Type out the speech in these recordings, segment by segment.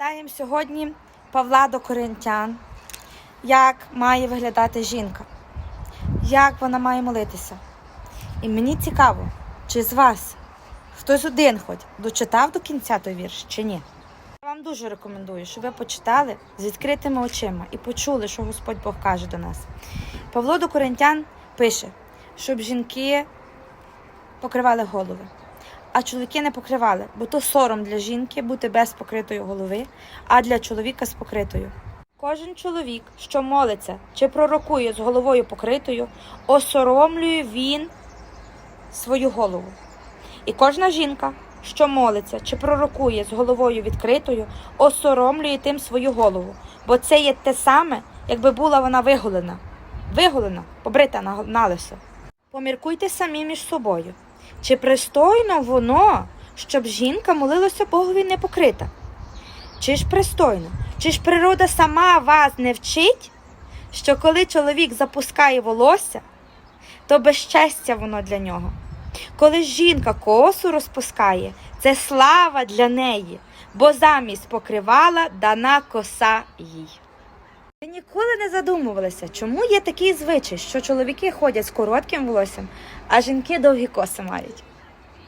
Питаємо сьогодні Павла до Коринтян, як має виглядати жінка, як вона має молитися. І мені цікаво, чи з вас хтось один хоч дочитав до кінця той вірш, чи ні. Я вам дуже рекомендую, щоб ви почитали з відкритими очима і почули, що Господь Бог каже до нас. Павло до Коринтян пише, щоб жінки покривали голови, а чоловіки не покривали, бо то сором для жінки бути без покритої голови, а для чоловіка з покритою. Кожен чоловік, що молиться чи пророкує з головою покритою, осоромлює він свою голову. І кожна жінка, що молиться чи пророкує з головою відкритою, осоромлює тим свою голову, бо це є те саме, якби була вона виголена. Виголена, побрита на, на лисо. Поміркуйте самі між собою. Чи пристойно воно, щоб жінка молилася Богові не покрита? Чи ж пристойно? Чи ж природа сама вас не вчить, що коли чоловік запускає волосся, то безчестя воно для нього? Коли жінка косу розпускає, це слава для неї, бо замість покривала дана коса їй. Ви ніколи не задумувалися, чому є такий звичай, що чоловіки ходять з коротким волоссям, а жінки довгі коси мають.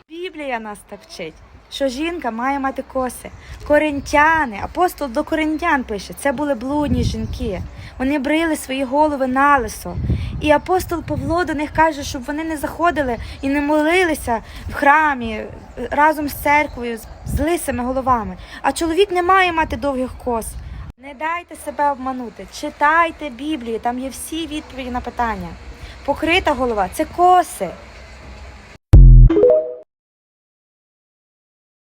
Біблія нас так вчить, що жінка має мати коси. Коринтяни, апостол до коринтян пише, це були блудні жінки. Вони брили свої голови на лисо. І апостол Павло до них каже, щоб вони не заходили і не молилися в храмі е, разом з церквою, з лисими головами. А чоловік не має мати довгих кос. Не дайте себе обманути, читайте Біблію, там є всі відповіді на питання. Покрита голова це коси.